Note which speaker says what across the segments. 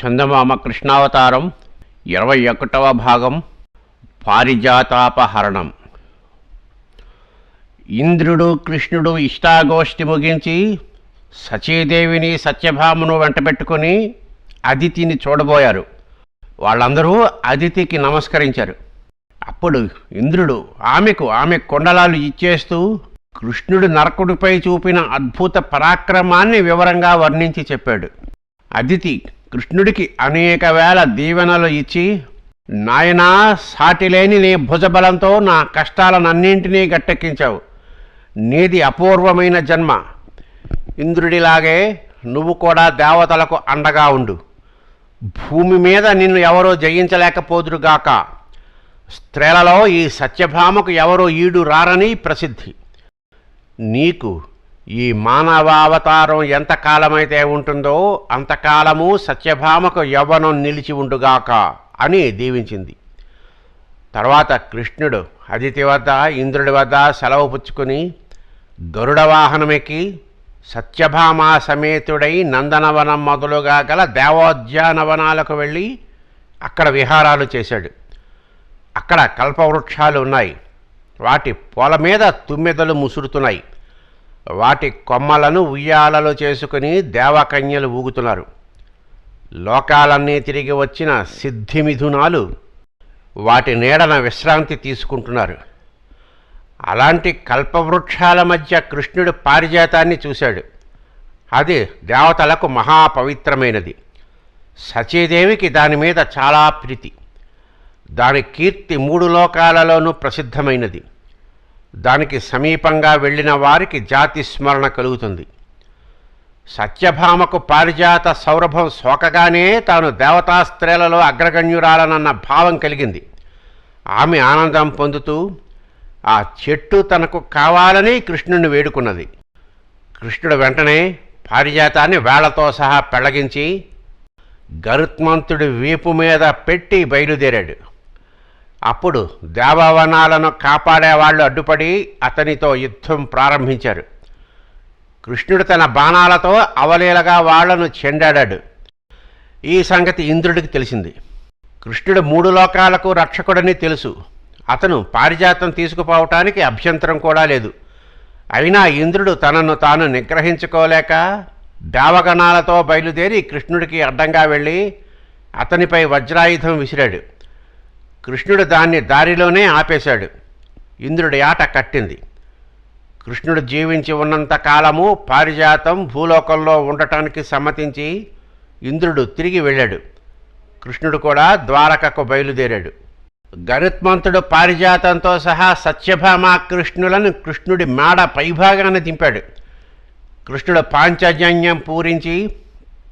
Speaker 1: చందమామ కృష్ణావతారం ఇరవై ఒకటవ భాగం పారిజాతాపహరణం. ఇంద్రుడు కృష్ణుడు ఇష్టాగోష్ఠి ముగించి సచీదేవిని సత్యభామను వెంటబెట్టుకుని అదితిని చూడబోయారు. వాళ్ళందరూ అదితికి నమస్కరించారు. అప్పుడు ఇంద్రుడు ఆమెకు ఆమె కొండలాలు ఇచ్చేస్తూ కృష్ణుడు నరకుడిపై చూపిన అద్భుత పరాక్రమాన్ని వివరంగా వర్ణించి చెప్పాడు. అదితి కృష్ణుడికి అనేక వేల దీవెనలు ఇచ్చి నాయనా సాటిలేని నీ భుజబలంతో నా కష్టాలనన్నింటినీ గట్టెక్కించావు. నీది అపూర్వమైన జన్మ. ఇంద్రుడిలాగే నువ్వు కూడా దేవతలకు అండగా ఉండు. భూమి మీద నిన్ను ఎవరో జయించలేకపోదురుగాక. స్త్రీలలో ఈ సత్యభామకు ఎవరో ఈడు రారని ప్రసిద్ధి. నీకు ఈ మానవావతారం ఎంతకాలమైతే ఉంటుందో అంతకాలము సత్యభామకు యవ్వనం నిలిచి ఉండుగాక అని దీవించింది. తర్వాత కృష్ణుడు అదితి వద్ద ఇంద్రుడి వద్ద సెలవు పుచ్చుకుని గరుడ వాహనమెక్కి సత్యభామ సమేతుడై నందనవనం మొదలుగా గల దేవోద్యానవనాలకు వెళ్ళి అక్కడ విహారాలు చేశాడు. అక్కడ కల్పవృక్షాలు ఉన్నాయి. వాటి పొల మీద తుమ్మెదలు ముసురుతున్నాయి. వాటి కొమ్మలను ఉయ్యాలలో చేసుకుని దేవకన్యలు ఊగుతున్నారు. లోకాలన్నీ తిరిగి వచ్చిన సిద్ధిమిథునాలు వాటి నీడన విశ్రాంతి తీసుకుంటున్నారు. అలాంటి కల్పవృక్షాల మధ్య కృష్ణుడు పారిజాతాన్ని చూశాడు. అది దేవతలకు మహాపవిత్రమైనది. సచీదేవికి దాని మీద చాలా ప్రీతి. దాని కీర్తి మూడు లోకాలలోనూ ప్రసిద్ధమైనది. దానికి సమీపంగా వెళ్ళిన వారికి జాతి స్మరణ కలుగుతుంది. సత్యభామకు పారిజాత సౌరభం సోకగానే తాను దేవతాస్త్రేలలో అగ్రగణ్యురాలనన్న భావం కలిగింది. ఆమె ఆనందం పొందుతూ ఆ చెట్టు తనకు కావాలని కృష్ణుణ్ణి వేడుకున్నది. కృష్ణుడు వెంటనే పారిజాతాన్ని వేళ్ళతో సహా పెళ్ళగించి గరుత్మంతుడి వీపు మీద పెట్టి బయలుదేరాడు. అప్పుడు దేవవనాలను కాపాడేవాళ్ళు అడ్డుపడి అతనితో యుద్ధం ప్రారంభించారు. కృష్ణుడు తన బాణాలతో అవలీలగా వాళ్ళను చెండాడాడు. ఈ సంగతి ఇంద్రుడికి తెలిసింది. కృష్ణుడు మూడు లోకాలకు రక్షకుడని తెలుసు. అతను పారిజాతం తీసుకుపోవటానికి అభ్యంతరం కూడా లేదు. అయినా ఇంద్రుడు తనను తాను నిగ్రహించుకోలేక దేవగణాలతో బయలుదేరి కృష్ణుడికి అడ్డంగా వెళ్ళి అతనిపై వజ్రాయుధం విసిరాడు. కృష్ణుడు దాన్ని దారిలోనే ఆపేశాడు. ఇంద్రుడి ఆట కట్టింది. కృష్ణుడు జీవించి ఉన్నంత కాలము పారిజాతం భూలోకంలో ఉండటానికి సమ్మతించి ఇంద్రుడు తిరిగి వెళ్ళాడు. కృష్ణుడు కూడా ద్వారకకు బయలుదేరాడు. గరుత్మంతుడు పారిజాతంతో సహా సత్యభామ కృష్ణులను కృష్ణుడి మేడ పైభాగాన్ని దింపాడు. కృష్ణుడు పాంచజన్యం పూరించి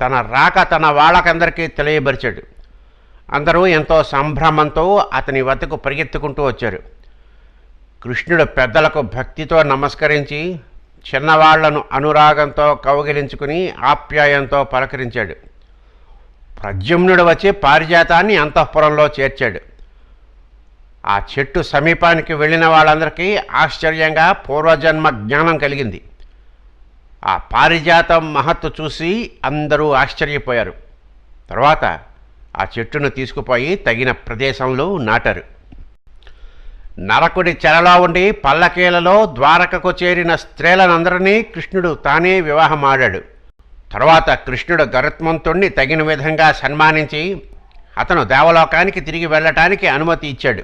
Speaker 1: తన రాక తన వాళ్ళకందరికీ తెలియబరిచాడు అందరూ ఎంతో సంభ్రమంతో అతని వద్దకు పరిగెత్తుకుంటూ వచ్చారు. కృష్ణుడు పెద్దలకు భక్తితో నమస్కరించి చిన్నవాళ్ళను అనురాగంతో కౌగిలించుకుని ఆప్యాయంతో పలకరించాడు. ప్రద్యుమ్నుడు వచ్చి పారిజాతాన్ని అంతఃపురంలో చేర్చాడు. ఆ చెట్టు సమీపానికి వెళ్ళిన వాళ్ళందరికీ ఆశ్చర్యంగా పూర్వజన్మ జ్ఞానం కలిగింది. ఆ పారిజాతం మహత్తు చూసి అందరూ ఆశ్చర్యపోయారు. తర్వాత ఆ చెట్టును తీసుకుపోయి తగిన ప్రదేశంలో నాటారు. నరకుడి చెరలో ఉండి పల్లకీలలో ద్వారకకు చేరిన స్త్రీలనందరినీ కృష్ణుడు తానే వివాహమాడాడు. తర్వాత కృష్ణుడు గరుత్మంతుణ్ణి తగిన విధంగా సన్మానించి అతను దేవలోకానికి తిరిగి వెళ్ళటానికి అనుమతి ఇచ్చాడు.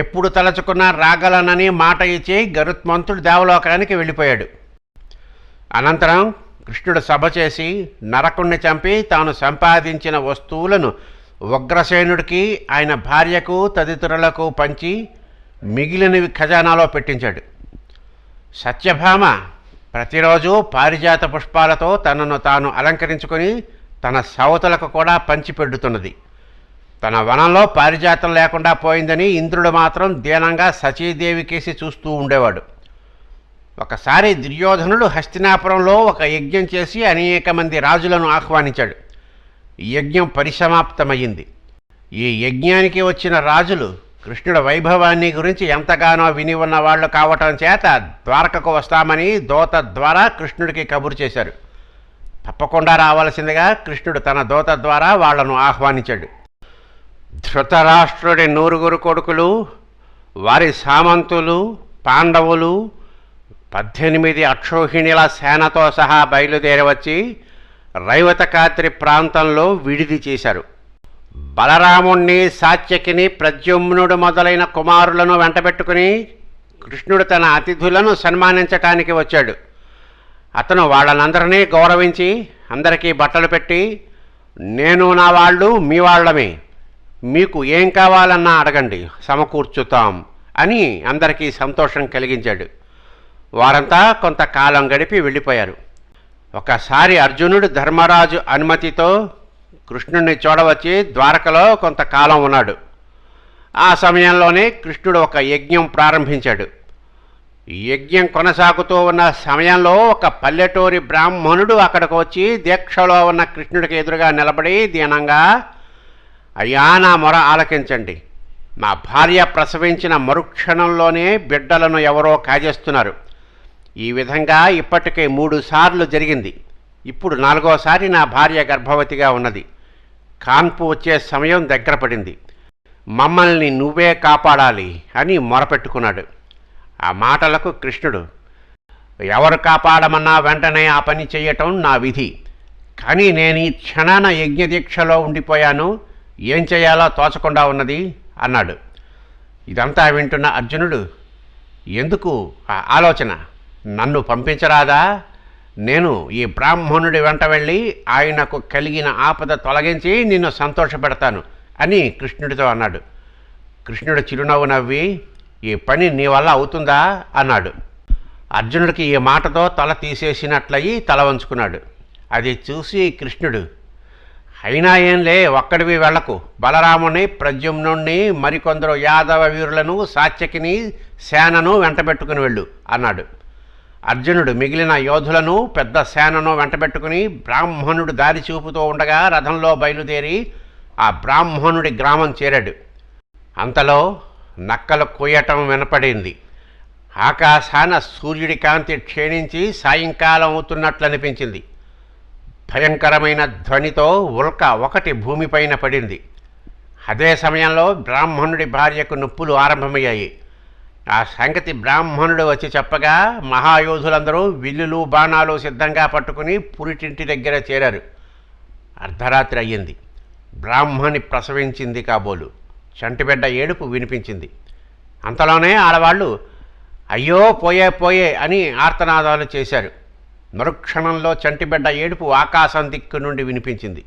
Speaker 1: ఎప్పుడు తలచుకున్నా రాగలనని మాట ఇచ్చి గరుత్మంతుడు దేవలోకానికి వెళ్ళిపోయాడు. అనంతరం కృష్ణుడు సభ చేసి నరకుణ్ణి చంపి తాను సంపాదించిన వస్తువులను ఉగ్రసేనుడికి ఆయన భార్యకు తదితరులకు పంచి మిగిలినవి ఖజానాలో పెట్టించాడు. సత్యభామ ప్రతిరోజు పారిజాత పుష్పాలతో తనను తాను అలంకరించుకొని తన సవతలకు కూడా పంచిపెడుతున్నది తన వనంలో పారిజాతం లేకుండా పోయిందని ఇంద్రుడు మాత్రం దీనంగా సచీదేవి కేసి చూస్తూ ఉండేవాడు. ఒకసారి దుర్యోధనుడు హస్తినాపురంలో ఒక యజ్ఞం చేసి అనేక మంది రాజులను ఆహ్వానించాడు. యజ్ఞం పరిసమాప్తమయ్యింది. ఈ యజ్ఞానికి వచ్చిన రాజులు కృష్ణుడి వైభవాన్ని గురించి ఎంతగానో విని ఉన్న వాళ్ళు కావటం చేత ద్వారకకు వస్తామని దోత ద్వారా కృష్ణుడికి కబురు చేశారు. తప్పకుండా రావాల్సిందిగా కృష్ణుడు తన దోత ద్వారా వాళ్ళను ఆహ్వానించాడు. ధృతరాష్ట్రుడి నూరుగురు కొడుకులు వారి సామంతులు పాండవులు పద్దెనిమిది అక్షోహిణిల సేనతో సహా బయలుదేరవచ్చి రైవతకాద్రి ప్రాంతంలో విడిది చేశారు. బలరాముణ్ణి సాత్యకిని ప్రద్యుమ్నుడు మొదలైన కుమారులను వెంటబెట్టుకుని కృష్ణుడు తన అతిథులను సన్మానించటానికి వచ్చాడు. అతను వాళ్ళనందరినీ గౌరవించి అందరికీ బట్టలు పెట్టి నేను నా వాళ్ళు మీ వాళ్ళమే. మీకు ఏం కావాలన్నా అడగండి సమకూర్చుతాం అని అందరికీ సంతోషం కలిగించాడు. వారంతా కొంతకాలం గడిపి వెళ్ళిపోయారు. ఒకసారి అర్జునుడు ధర్మరాజు అనుమతితో కృష్ణుడిని చూడవచ్చి ద్వారకలో కొంతకాలం ఉన్నాడు. ఆ సమయంలోనే కృష్ణుడు ఒక యజ్ఞం ప్రారంభించాడు. యజ్ఞం కొనసాగుతూ ఉన్న సమయంలో ఒక పల్లెటూరి బ్రాహ్మణుడు అక్కడికి వచ్చి దీక్షలో ఉన్న కృష్ణుడికి ఎదురుగా నిలబడి దీనంగా అయ్యా నా మొర ఆలకించండి. మా భార్య ప్రసవించిన మరుక్షణంలోనే బిడ్డలను ఎవరో కాజేస్తున్నారు. ఈ విధంగా ఇప్పటికే మూడు సార్లు జరిగింది. ఇప్పుడు నాలుగోసారి నా భార్య గర్భవతిగా ఉన్నది. కాన్పు వచ్చే సమయం దగ్గర పడింది. మమ్మల్ని నువ్వే కాపాడాలి అని మొరపెట్టుకున్నాడు. ఆ మాటలకు కృష్ణుడు ఎవరు కాపాడమన్నా వెంటనే ఆ పని చేయటం నా విధి. కానీ నేను ఈ క్షణాన యజ్ఞదీక్షలో ఉండిపోయాను. ఏం చేయాలో తోచకుండా ఉన్నది అన్నాడు. ఇదంతా వింటున్న అర్జునుడు ఎందుకు ఆ ఆలోచన? నన్ను పంపించరాదా? నేను ఈ బ్రాహ్మణుడి వెంట వెళ్ళి ఆయనకు కలిగిన ఆపద తొలగించి నిన్ను సంతోషపెడతాను అని కృష్ణుడితో అన్నాడు. కృష్ణుడు చిరునవ్వు నవ్వి ఈ పని నీ వల్ల అవుతుందా? అన్నాడు. అర్జునుడికి ఈ మాటతో తల తీసేసినట్లయి తల వంచుకున్నాడు. అది చూసి కృష్ణుడు అయినా ఏంలే ఒక్కడివి వెళ్ళకు బలరాముని ప్రద్యుమ్నుణ్ణి మరికొందరు యాదవ వీరులను సాత్యకిని సేనను వెంటబెట్టుకుని వెళ్ళు అన్నాడు. అర్జునుడు మిగిలిన యోధులను పెద్ద సేనను వెంటబెట్టుకుని బ్రాహ్మణుడు దారి చూపుతూ ఉండగా రథంలో బయలుదేరి ఆ బ్రాహ్మణుడి గ్రామం చేరాడు. అంతలో నక్కలు కొయ్యటం వినపడింది. ఆకాశాన సూర్యుడి కాంతి క్షీణించి సాయంకాలం అవుతున్నట్లు అనిపించింది భయంకరమైన ధ్వనితో ఉల్క ఒకటి భూమిపైన పడింది. అదే సమయంలో బ్రాహ్మణుడి భార్యకు నొప్పులు ఆరంభమయ్యాయి. ఆ సంగతి బ్రాహ్మణుడు వచ్చి చెప్పగా మహాయోధులందరూ విల్లులు బాణాలు సిద్ధంగా పట్టుకుని పురిటింటి దగ్గర చేరారు. అర్ధరాత్రి అయ్యింది. బ్రాహ్మణి ప్రసవించింది కాబోలు. చంటిబిడ్డ ఏడుపు వినిపించింది. అంతలోనే ఆడవాళ్ళు అయ్యో పోయే పోయే అని ఆర్తనాదాలు చేశారు. మరుక్షణంలో చంటిబిడ్డ ఏడుపు ఆకాశం దిక్కు నుండి వినిపించింది.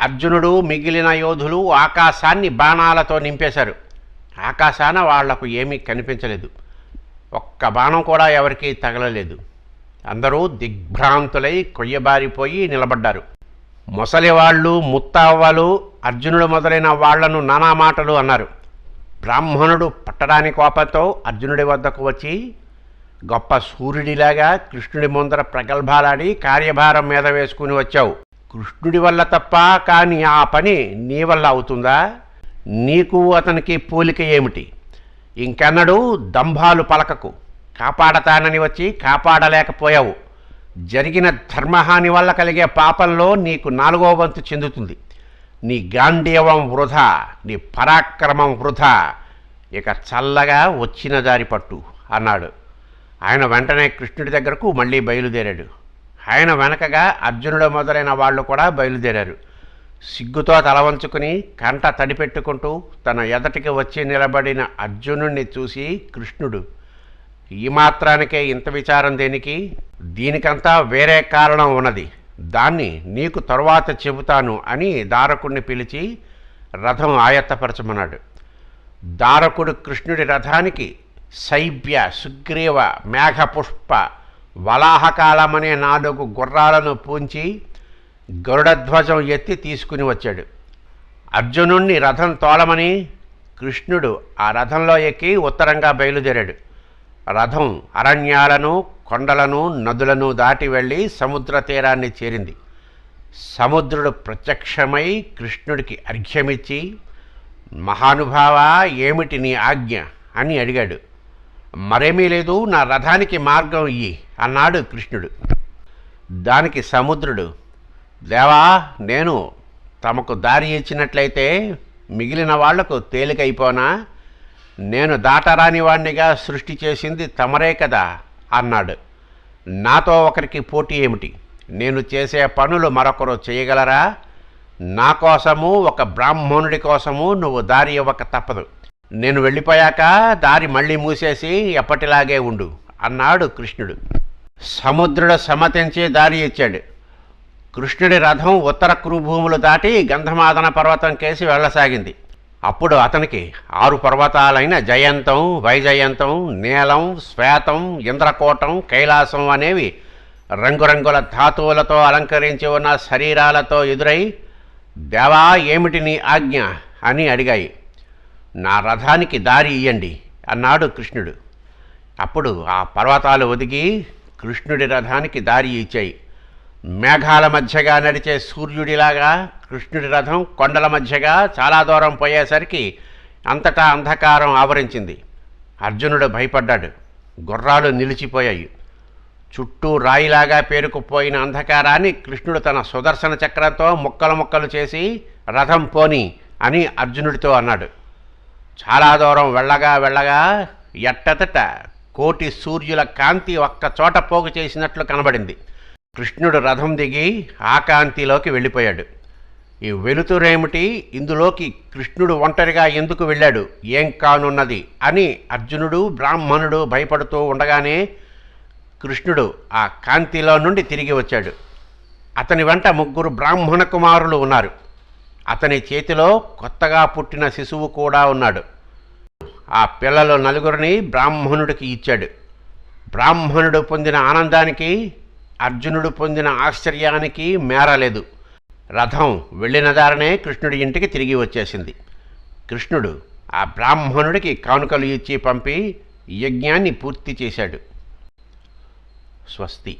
Speaker 1: అర్జునుడు మిగిలిన యోధులు ఆకాశాన్ని బాణాలతో నింపేశారు. ఆకాశాన వాళ్ళకు ఏమీ కనిపించలేదు. ఒక్క బాణం కూడా ఎవరికీ తగలలేదు. అందరూ దిగ్భ్రాంతులై కొయ్యబారిపోయి నిలబడ్డారు. ముసలివాళ్ళు ముత్తావ్వలు అర్జునుడు మొదలైన వాళ్ళను నానా మాటలు అన్నారు. బ్రాహ్మణుడు పట్టడాని కోపంతో అర్జునుడి వద్దకు వచ్చి గొప్ప సూర్యుడిలాగా కృష్ణుడి ముందర ప్రగల్భాలాడి కార్యభారం మీద వేసుకుని వచ్చావు. కృష్ణుడి వల్ల తప్ప కానీ ఆ పని నీ వల్ల అవుతుందా? నీకు అతనికి పోలిక ఏమిటి? ఇంకెన్నడూ దంభాలు పలకకు. కాపాడతానని వచ్చి కాపాడలేకపోయావు. జరిగిన ధర్మహాని వల్ల కలిగే పాపంలో నీకు నాలుగో వంతు చెందుతుంది. నీ గాంధీవం వృధా నీ పరాక్రమం వృధా. ఇక చల్లగా వచ్చిన దారి పట్టు అన్నాడు. ఆయన వెంటనే కృష్ణుడి దగ్గరకు మళ్ళీ బయలుదేరాడు. ఆయన వెనకగా అర్జునుడు మొదలైన వాళ్ళు కూడా బయలుదేరారు. సిగ్గుతో తల వంచుకుని కంట తడిపెట్టుకుంటూ తన ఎదటికి వచ్చి నిలబడిన అర్జునుణ్ణి చూసి కృష్ణుడు ఈ మాత్రానికే ఇంత విచారం దేనికి? దీనికంతా వేరే కారణం ఉన్నది. దాన్ని నీకు తరువాత చెబుతాను అని దారకుణ్ణి పిలిచి రథం ఆయత్తపరచమన్నాడు. దారకుడు కృష్ణుడి రథానికి శైబ్య సుగ్రీవ మేఘపుష్ప వలాహకాలమనే నాలుగు గుర్రాలను పూంచి గరుడధ్వజం ఎత్తి తీసుకుని వచ్చాడు. అర్జునుణ్ణి రథం తోలమని కృష్ణుడు ఆ రథంలో ఎక్కి ఉత్తరంగా బయలుదేరాడు. రథం అరణ్యాలను కొండలను నదులను దాటి వెళ్ళి సముద్ర తీరాన్ని చేరింది. సముద్రుడు ప్రత్యక్షమై కృష్ణుడికి అర్ఘ్యమిచ్చి మహానుభావ ఏమిటి నీ ఆజ్ఞ? అని అడిగాడు. మరేమీ లేదు నా రథానికి మార్గం ఇయ్యి అన్నాడు కృష్ణుడు. దానికి సముద్రుడు దేవా నేను తమకు దారి ఇచ్చినట్లయితే మిగిలిన వాళ్ళకు తేలికైపోనా? నేను దాటరాని వాణ్ణిగా సృష్టి చేసింది తమరే కదా అన్నాడు. నాతో ఒకరికి పోటీ ఏమిటి? నేను చేసే పనులు మరొకరు చేయగలరా? నా కోసము ఒక బ్రాహ్మణుడి కోసము నువ్వు దారి ఇవ్వక తప్పదు. నేను వెళ్ళిపోయాక దారి మళ్ళీ మూసేసి ఎప్పటిలాగే ఉండు అన్నాడు కృష్ణుడు. సముద్రుడు సమతించి దారి ఇచ్చాడు. కృష్ణుడి రథం ఉత్తర కురుభూములు దాటి గంధమాదన పర్వతం కేసి వెళ్ళసాగింది. అప్పుడు అతనికి ఆరు పర్వతాలైన జయంతం వైజయంతం నీలం శ్వేతం ఇంద్రకోటం కైలాసం అనేవి రంగురంగుల ధాతువులతో అలంకరించి ఉన్న శరీరాలతో ఎదురై దేవా ఏమిటి నీ ఆజ్ఞ? అని అడిగాయి. నా రథానికి దారి ఇయ్యండి అన్నాడు కృష్ణుడు. అప్పుడు ఆ పర్వతాలు ఒదిగి కృష్ణుడి రథానికి దారి ఇచ్చాయి. మేఘాల మధ్యగా నడిచే సూర్యుడిలాగా కృష్ణుడి రథం కొండల మధ్యగా చాలా దూరం పోయేసరికి అంతటా అంధకారం ఆవరించింది. అర్జునుడు భయపడ్డాడు. గుర్రాలు నిలిచిపోయాయి. చుట్టూ రాయిలాగా పేరుకుపోయిన అంధకారాన్ని కృష్ణుడు తన సుదర్శన చక్రంతో ముక్కలు ముక్కలు చేసి రథం పోని అని అర్జునుడితో అన్నాడు. చాలా దూరం వెళ్ళగా వెళ్ళగా ఎట్టతట కోటి సూర్యుల కాంతి ఒక్క చోట పోగు చేసినట్లు కనబడింది. కృష్ణుడు రథం దిగి ఆ కాంతిలోకి వెళ్ళిపోయాడు. ఈ వెలుతురేమిటి ఇందులోకి కృష్ణుడు ఒంటరిగా ఎందుకు వెళ్ళాడు? ఏం కానున్నది? అని అర్జునుడు బ్రాహ్మణుడు భయపడుతూ ఉండగానే కృష్ణుడు ఆ కాంతిలో నుండి తిరిగి వచ్చాడు. అతని వెంట ముగ్గురు బ్రాహ్మణ కుమారులు ఉన్నారు. అతని చేతిలో కొత్తగా పుట్టిన శిశువు కూడా ఉన్నాడు. ఆ పిల్లలు నలుగురిని బ్రాహ్మణుడికి ఇచ్చాడు. బ్రాహ్మణుడు పొందిన ఆనందానికి అర్జునుడు పొందిన ఆశ్చర్యానికి మేరలేదు. రథం వెళ్ళిన దారనే కృష్ణుడి ఇంటికి తిరిగి వచ్చేసింది. కృష్ణుడు ఆ బ్రాహ్మణుడికి కానుకలు ఇచ్చి పంపి యజ్ఞాన్ని పూర్తి చేశాడు. స్వస్తి.